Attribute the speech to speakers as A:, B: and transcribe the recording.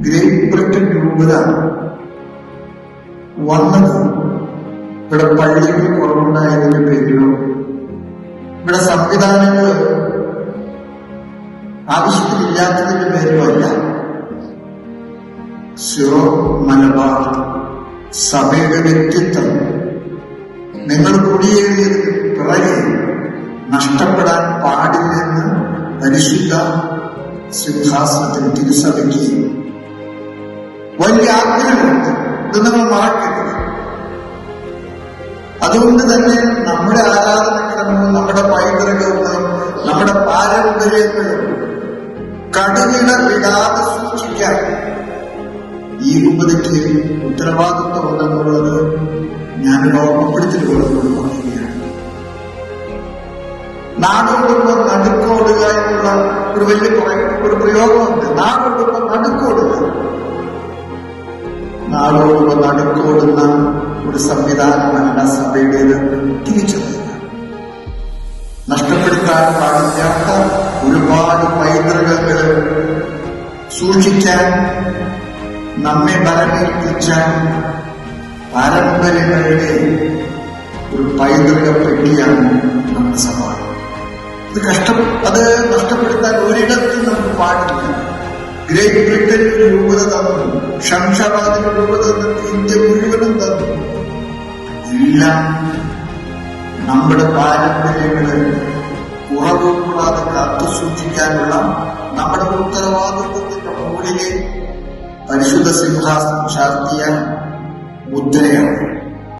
A: Great Britain രൂപത വന്നത് ഇവിടെ പള്ളികൾ കുറവുണ്ടായതിന്റെ പേരിലോ ഇവിടെ സംവിധാനങ്ങൾ ആവശ്യത്തിലില്ലാത്തതിന്റെ പേരിലോ അല്ല. സിറോ മലബാർ സഭയുടെ വ്യക്തിത്വം. നിങ്ങൾ കുടിയേറിയതിന് പിറകെ നഷ്ടപ്പെടാൻ പാടില്ലെന്ന് പരിശുദ്ധ സിംഹാസനത്തിന് തിരുസഭയ്ക്ക് വലിയ ആഗ്രഹമുണ്ട് ഇത് നമ്മൾ മറക്കരുത് അതുകൊണ്ട് തന്നെ നമ്മുടെ ആരാധനക്രമവും നമ്മുടെ പൈതൃകവും നമ്മുടെ പാരമ്പര്യങ്ങളും കടുകിട വിടാതെ സൂക്ഷിക്കാൻ ഈ രൂപതയ്ക്ക് ഉത്തരവാദിത്വമുണ്ടെന്നുള്ളത് ഞാൻ ഓർമ്മപ്പെടുത്തലുകളോട് പറയുകയാണ് നാടോടുമ്പോൾ നടുക്കോടുക എന്നുള്ള ഒരു വലിയ ഒരു പ്രയോഗമുണ്ട്. നാടോടുമ്പോൾ നടുക്കോടുന്ന ഒരു സംവിധാനമല്ല സഭയുടേത്. തിരിച്ചറിയുക നഷ്ടപ്പെടുത്താൻ പാടില്ലാത്ത ഒരുപാട് പൈതൃകങ്ങൾ സൂക്ഷിക്കാൻ നമ്മെ ബലമേൽപ്പിച്ച പാരമ്പര്യങ്ങളുടെ ഒരു പൈതൃക പെട്ടിയാണ് നമ്മുടെ സഭ. ഇത് കഷ്ടം അത് നഷ്ടപ്പെടുത്താൻ ഒരിടത്തും നമുക്ക് പാടില്ല. ഗ്രേറ്റ് ബ്രിട്ടൻ രൂപത തന്നു ഷംഷാബാദിന് രൂപത തന്നു ഇന്ത്യ മുഴുവനും തന്നു എല്ലാം നമ്മുടെ പാരമ്പര്യങ്ങൾ കുറവ് കൂടാതെ കാത്തു സൂക്ഷിക്കാനുള്ള നമ്മുടെ ഉത്തരവാദിത്വത്തിന്റെ മുകളിലെ പരിശുദ്ധ സിംഹാസനം ചാർത്തിയ മുദ്രയാണ്.